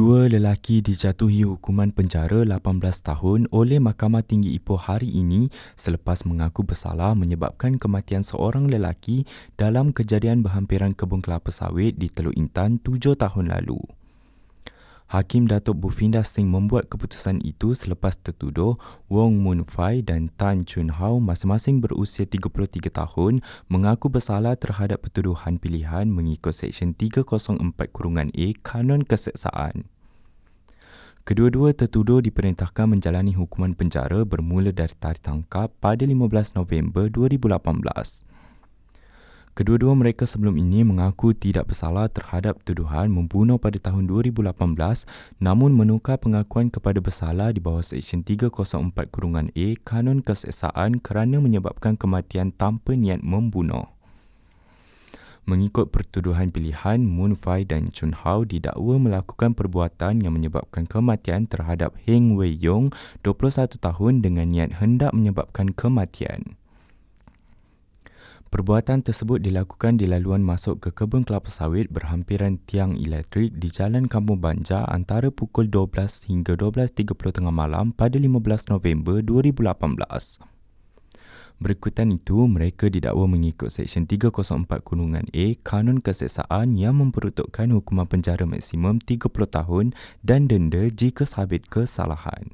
Dua lelaki dijatuhi hukuman penjara 18 tahun oleh Mahkamah Tinggi Ipoh hari ini selepas mengaku bersalah menyebabkan kematian seorang lelaki dalam kejadian berhampiran kebun kelapa sawit di Teluk Intan tujuh tahun lalu. Hakim Datuk Bufinda Singh membuat keputusan itu selepas tertuduh Wong Mun Fai dan Tan Chun Hao masing-masing berusia 33 tahun mengaku bersalah terhadap pertuduhan pilihan mengikut Seksyen 304-A Kanun Keseksaan. Kedua-dua tertuduh diperintahkan menjalani hukuman penjara bermula dari tarikh tangkap pada 15 November 2018. Kedua-dua mereka sebelum ini mengaku tidak bersalah terhadap tuduhan membunuh pada tahun 2018 namun menukar pengakuan kepada bersalah di bawah Seksyen 304-A Kanun Keseksaan kerana menyebabkan kematian tanpa niat membunuh. Mengikut pertuduhan pilihan, Moon Fai dan Chun Hao didakwa melakukan perbuatan yang menyebabkan kematian terhadap Heng Wei Yong, 21 tahun dengan niat hendak menyebabkan kematian. Perbuatan tersebut dilakukan di laluan masuk ke kebun kelapa sawit berhampiran tiang elektrik di Jalan Kampung Banja antara pukul 12 hingga 12.30 tengah malam pada 15 November 2018. Berikutan itu, mereka didakwa mengikut Seksyen 304-A Kanun Keseksaan yang memperuntukkan hukuman penjara maksimum 30 tahun dan denda jika sabit kesalahan.